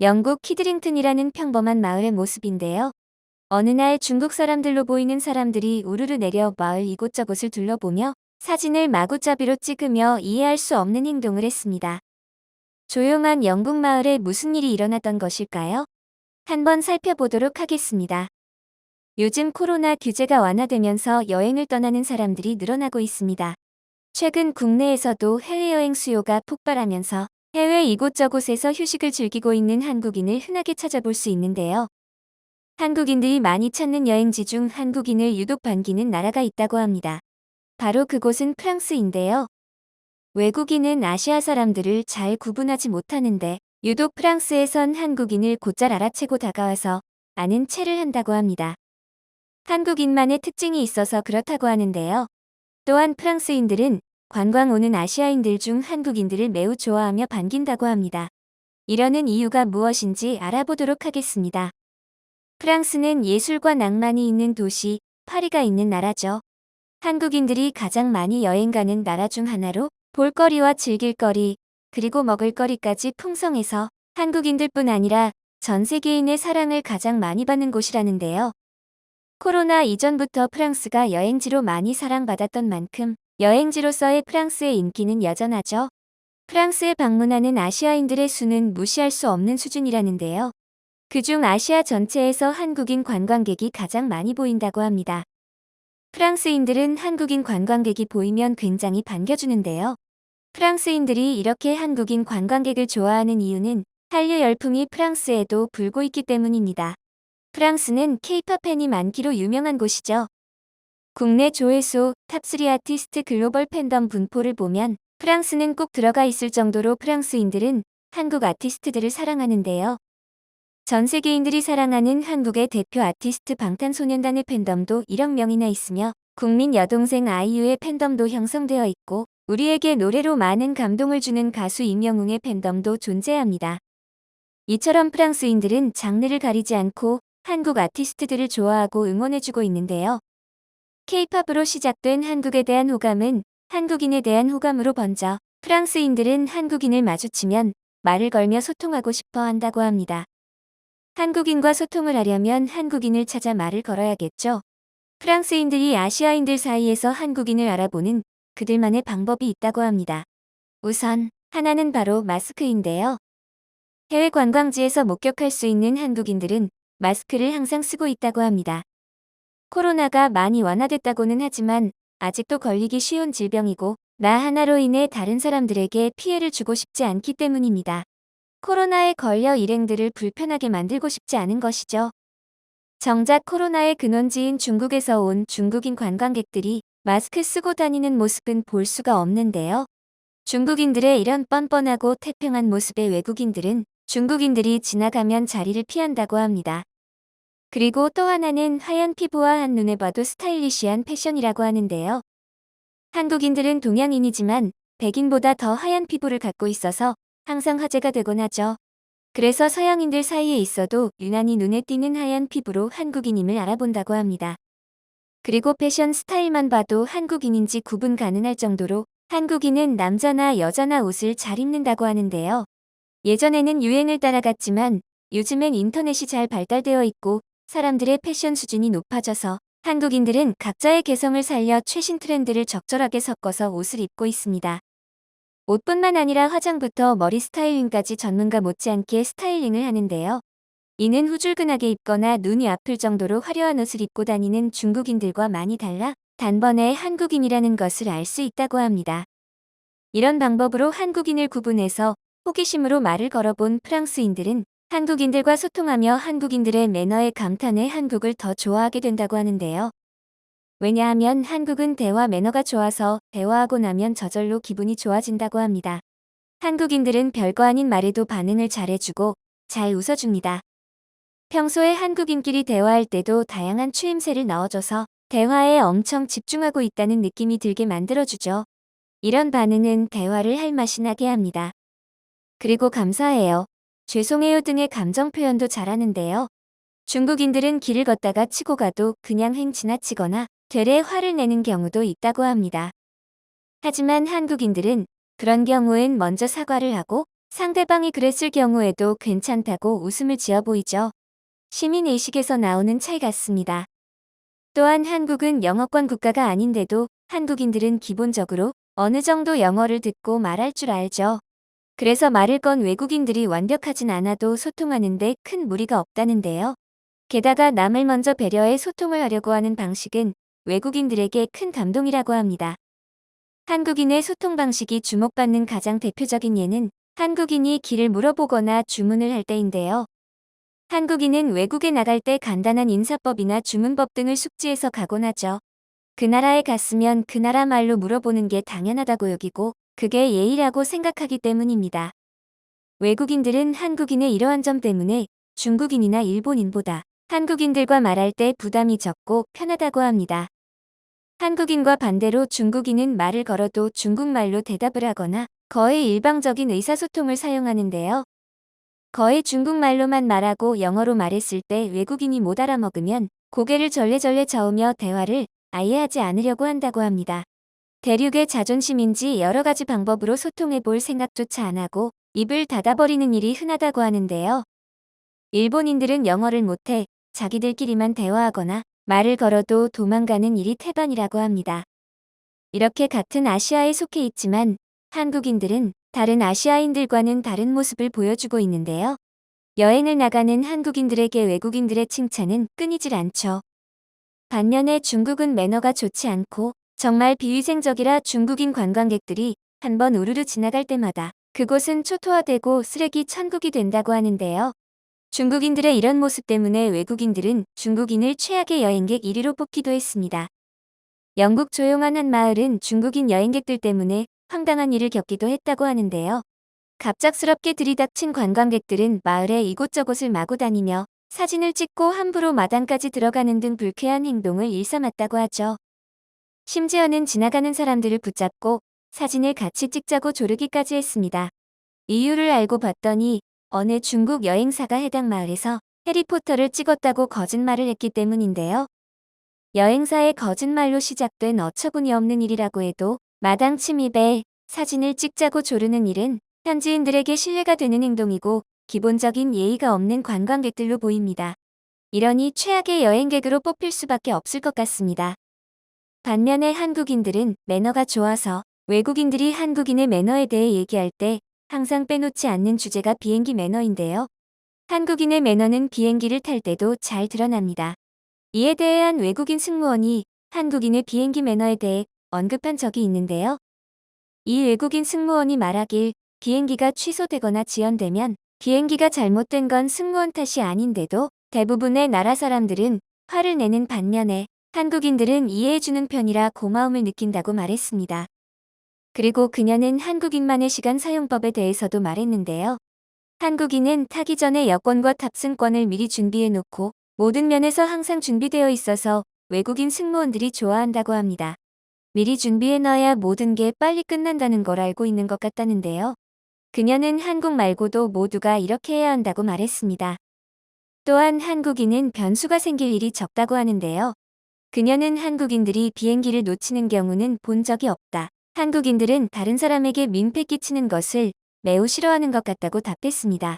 영국 키드링튼이라는 평범한 마을의 모습인데요. 어느 날 중국 사람들로 보이는 사람들이 우르르 내려 마을 이곳저곳을 둘러보며 사진을 마구잡이로 찍으며 이해할 수 없는 행동을 했습니다. 조용한 영국 마을에 무슨 일이 일어났던 것일까요? 한번 살펴보도록 하겠습니다. 요즘 코로나 규제가 완화되면서 여행을 떠나는 사람들이 늘어나고 있습니다. 최근 국내에서도 해외여행 수요가 폭발하면서 해외 이곳저곳에서 휴식을 즐기고 있는 한국인을 흔하게 찾아볼 수 있는데요. 한국인들이 많이 찾는 여행지 중 한국인을 유독 반기는 나라가 있다고 합니다. 바로 그곳은 프랑스인데요. 외국인은 아시아 사람들을 잘 구분하지 못하는데 유독 프랑스에선 한국인을 곧잘 알아채고 다가와서 아는 체를 한다고 합니다. 한국인만의 특징이 있어서 그렇다고 하는데요. 또한 프랑스인들은 관광 오는 아시아인들 중 한국인들을 매우 좋아하며 반긴다고 합니다. 이러는 이유가 무엇인지 알아보도록 하겠습니다. 프랑스는 예술과 낭만이 있는 도시 파리가 있는 나라죠. 한국인들이 가장 많이 여행 가는 나라 중 하나로 볼거리와 즐길거리, 그리고 먹을거리까지 풍성해서 한국인들뿐 아니라 전 세계인의 사랑을 가장 많이 받는 곳이라는데요. 코로나 이전부터 프랑스가 여행지로 많이 사랑받았던 만큼 여행지로서의 프랑스의 인기는 여전하죠. 프랑스에 방문하는 아시아인들의 수는 무시할 수 없는 수준이라는데요. 그중 아시아 전체에서 한국인 관광객이 가장 많이 보인다고 합니다. 프랑스인들은 한국인 관광객이 보이면 굉장히 반겨주는데요. 프랑스인들이 이렇게 한국인 관광객을 좋아하는 이유는 한류 열풍이 프랑스에도 불고 있기 때문입니다. 프랑스는 케이팝 팬이 많기로 유명한 곳이죠. 국내 조회수 탑3 아티스트 글로벌 팬덤 분포를 보면 프랑스는 꼭 들어가 있을 정도로 프랑스인들은 한국 아티스트들을 사랑하는데요. 전 세계인들이 사랑하는 한국의 대표 아티스트 방탄소년단의 팬덤도 1억 명이나 있으며 국민 여동생 아이유의 팬덤도 형성되어 있고 우리에게 노래로 많은 감동을 주는 가수 임영웅의 팬덤도 존재합니다. 이처럼 프랑스인들은 장르를 가리지 않고 한국 아티스트들을 좋아하고 응원해주고 있는데요. 케이팝으로 시작된 한국에 대한 호감은 한국인에 대한 호감으로 번져 프랑스인들은 한국인을 마주치면 말을 걸며 소통하고 싶어 한다고 합니다. 한국인과 소통을 하려면 한국인을 찾아 말을 걸어야겠죠. 프랑스인들이 아시아인들 사이에서 한국인을 알아보는 그들만의 방법이 있다고 합니다. 우선 하나는 바로 마스크인데요. 해외 관광지에서 목격할 수 있는 한국인들은 마스크를 항상 쓰고 있다고 합니다. 코로나가 많이 완화됐다고는 하지만 아직도 걸리기 쉬운 질병이고 나 하나로 인해 다른 사람들에게 피해를 주고 싶지 않기 때문입니다. 코로나에 걸려 일행들을 불편하게 만들고 싶지 않은 것이죠. 정작 코로나의 근원지인 중국에서 온 중국인 관광객들이 마스크 쓰고 다니는 모습은 볼 수가 없는데요. 중국인들의 이런 뻔뻔하고 태평한 모습의 외국인들은 중국인들이 지나가면 자리를 피한다고 합니다. 그리고 또 하나는 하얀 피부와 한눈에 봐도 스타일리시한 패션이라고 하는데요. 한국인들은 동양인이지만 백인보다 더 하얀 피부를 갖고 있어서 항상 화제가 되곤 하죠. 그래서 서양인들 사이에 있어도 유난히 눈에 띄는 하얀 피부로 한국인임을 알아본다고 합니다. 그리고 패션 스타일만 봐도 한국인인지 구분 가능할 정도로 한국인은 남자나 여자나 옷을 잘 입는다고 하는데요. 예전에는 유행을 따라갔지만 요즘엔 인터넷이 잘 발달되어 있고 사람들의 패션 수준이 높아져서 한국인들은 각자의 개성을 살려 최신 트렌드를 적절하게 섞어서 옷을 입고 있습니다. 옷뿐만 아니라 화장부터 머리 스타일링까지 전문가 못지않게 스타일링을 하는데요. 이는 후줄근하게 입거나 눈이 아플 정도로 화려한 옷을 입고 다니는 중국인들과 많이 달라 단번에 한국인이라는 것을 알 수 있다고 합니다. 이런 방법으로 한국인을 구분해서 호기심으로 말을 걸어본 프랑스인들은 한국인들과 소통하며 한국인들의 매너에 감탄해 한국을 더 좋아하게 된다고 하는데요. 왜냐하면 한국은 대화 매너가 좋아서 대화하고 나면 저절로 기분이 좋아진다고 합니다. 한국인들은 별거 아닌 말에도 반응을 잘해주고 잘 웃어줍니다. 평소에 한국인끼리 대화할 때도 다양한 추임새를 넣어줘서 대화에 엄청 집중하고 있다는 느낌이 들게 만들어주죠. 이런 반응은 대화를 할 맛이 나게 합니다. 그리고 감사해요. 죄송해요 등의 감정 표현도 잘하는데요. 중국인들은 길을 걷다가 치고 가도 그냥 행 지나치거나 되레 화를 내는 경우도 있다고 합니다. 하지만 한국인들은 그런 경우엔 먼저 사과를 하고 상대방이 그랬을 경우에도 괜찮다고 웃음을 지어 보이죠. 시민의식에서 나오는 차이 같습니다. 또한 한국은 영어권 국가가 아닌데도 한국인들은 기본적으로 어느 정도 영어를 듣고 말할 줄 알죠. 그래서 말을 건 외국인들이 완벽하진 않아도 소통하는데 큰 무리가 없다는데요. 게다가 남을 먼저 배려해 소통을 하려고 하는 방식은 외국인들에게 큰 감동이라고 합니다. 한국인의 소통 방식이 주목받는 가장 대표적인 예는 한국인이 길을 물어보거나 주문을 할 때인데요. 한국인은 외국에 나갈 때 간단한 인사법이나 주문법 등을 숙지해서 가곤 하죠. 그 나라에 갔으면 그 나라 말로 물어보는 게 당연하다고 여기고 그게 예의라고 생각하기 때문입니다. 외국인들은 한국인의 이러한 점 때문에 중국인이나 일본인보다 한국인들과 말할 때 부담이 적고 편하다고 합니다. 한국인과 반대로 중국인은 말을 걸어도 중국말로 대답을 하거나 거의 일방적인 의사소통을 사용하는데요. 거의 중국말로만 말하고 영어로 말했을 때 외국인이 못 알아먹으면 고개를 절레절레 저으며 대화를 아예 하지 않으려고 한다고 합니다. 대륙의 자존심인지 여러 가지 방법으로 소통해 볼 생각조차 안 하고 입을 닫아버리는 일이 흔하다고 하는데요. 일본인들은 영어를 못해 자기들끼리만 대화하거나 말을 걸어도 도망가는 일이 태반이라고 합니다. 이렇게 같은 아시아에 속해 있지만 한국인들은 다른 아시아인들과는 다른 모습을 보여주고 있는데요. 여행을 나가는 한국인들에게 외국인들의 칭찬은 끊이질 않죠. 반면에 중국은 매너가 좋지 않고 정말 비위생적이라 중국인 관광객들이 한 번 우르르 지나갈 때마다 그곳은 초토화되고 쓰레기 천국이 된다고 하는데요. 중국인들의 이런 모습 때문에 외국인들은 중국인을 최악의 여행객 1위로 뽑기도 했습니다. 영국 조용한 한 마을은 중국인 여행객들 때문에 황당한 일을 겪기도 했다고 하는데요. 갑작스럽게 들이닥친 관광객들은 마을의 이곳저곳을 마구 다니며 사진을 찍고 함부로 마당까지 들어가는 등 불쾌한 행동을 일삼았다고 하죠. 심지어는 지나가는 사람들을 붙잡고 사진을 같이 찍자고 조르기까지 했습니다. 이유를 알고 봤더니 어느 중국 여행사가 해당 마을에서 해리포터를 찍었다고 거짓말을 했기 때문인데요. 여행사의 거짓말로 시작된 어처구니 없는 일이라고 해도 마당 침입에 사진을 찍자고 조르는 일은 현지인들에게 신뢰가 되는 행동이고 기본적인 예의가 없는 관광객들로 보입니다. 이러니 최악의 여행객으로 뽑힐 수밖에 없을 것 같습니다. 반면에 한국인들은 매너가 좋아서 외국인들이 한국인의 매너에 대해 얘기할 때 항상 빼놓지 않는 주제가 비행기 매너인데요. 한국인의 매너는 비행기를 탈 때도 잘 드러납니다. 이에 대해 한 외국인 승무원이 한국인의 비행기 매너에 대해 언급한 적이 있는데요. 이 외국인 승무원이 말하길 비행기가 취소되거나 지연되면 비행기가 잘못된 건 승무원 탓이 아닌데도 대부분의 나라 사람들은 화를 내는 반면에 한국인들은 이해해주는 편이라 고마움을 느낀다고 말했습니다. 그리고 그녀는 한국인만의 시간 사용법에 대해서도 말했는데요. 한국인은 타기 전에 여권과 탑승권을 미리 준비해 놓고 모든 면에서 항상 준비되어 있어서 외국인 승무원들이 좋아한다고 합니다. 미리 준비해 놔야 모든 게 빨리 끝난다는 걸 알고 있는 것 같다는데요. 그녀는 한국 말고도 모두가 이렇게 해야 한다고 말했습니다. 또한 한국인은 변수가 생길 일이 적다고 하는데요. 그녀는 한국인들이 비행기를 놓치는 경우는 본 적이 없다. 한국인들은 다른 사람에게 민폐 끼치는 것을 매우 싫어하는 것 같다고 답했습니다.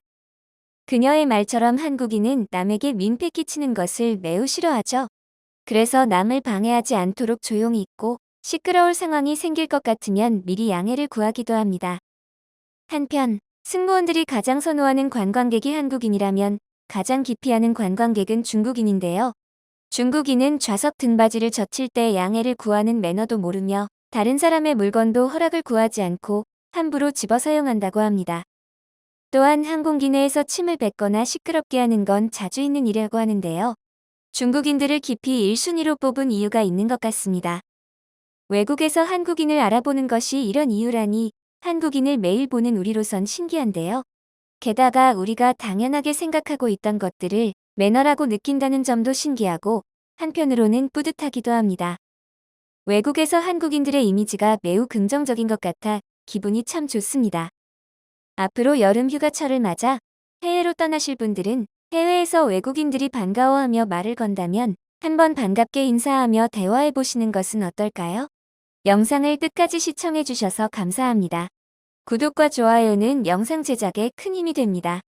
그녀의 말처럼 한국인은 남에게 민폐 끼치는 것을 매우 싫어하죠. 그래서 남을 방해하지 않도록 조용히 있고 시끄러울 상황이 생길 것 같으면 미리 양해를 구하기도 합니다. 한편 승무원들이 가장 선호하는 관광객이 한국인이라면 가장 기피하는 관광객은 중국인인데요. 중국인은 좌석 등받이를 젖힐 때 양해를 구하는 매너도 모르며 다른 사람의 물건도 허락을 구하지 않고 함부로 집어 사용한다고 합니다. 또한 항공기 내에서 침을 뱉거나 시끄럽게 하는 건 자주 있는 일이라고 하는데요. 중국인들을 깊이 1순위로 뽑은 이유가 있는 것 같습니다. 외국에서 한국인을 알아보는 것이 이런 이유라니 한국인을 매일 보는 우리로선 신기한데요. 게다가 우리가 당연하게 생각하고 있던 것들을 매너라고 느낀다는 점도 신기하고 한편으로는 뿌듯하기도 합니다. 외국에서 한국인들의 이미지가 매우 긍정적인 것 같아 기분이 참 좋습니다. 앞으로 여름 휴가철을 맞아 해외로 떠나실 분들은 해외에서 외국인들이 반가워하며 말을 건다면 한번 반갑게 인사하며 대화해 보시는 것은 어떨까요? 영상을 끝까지 시청해 주셔서 감사합니다. 구독과 좋아요는 영상 제작에 큰 힘이 됩니다.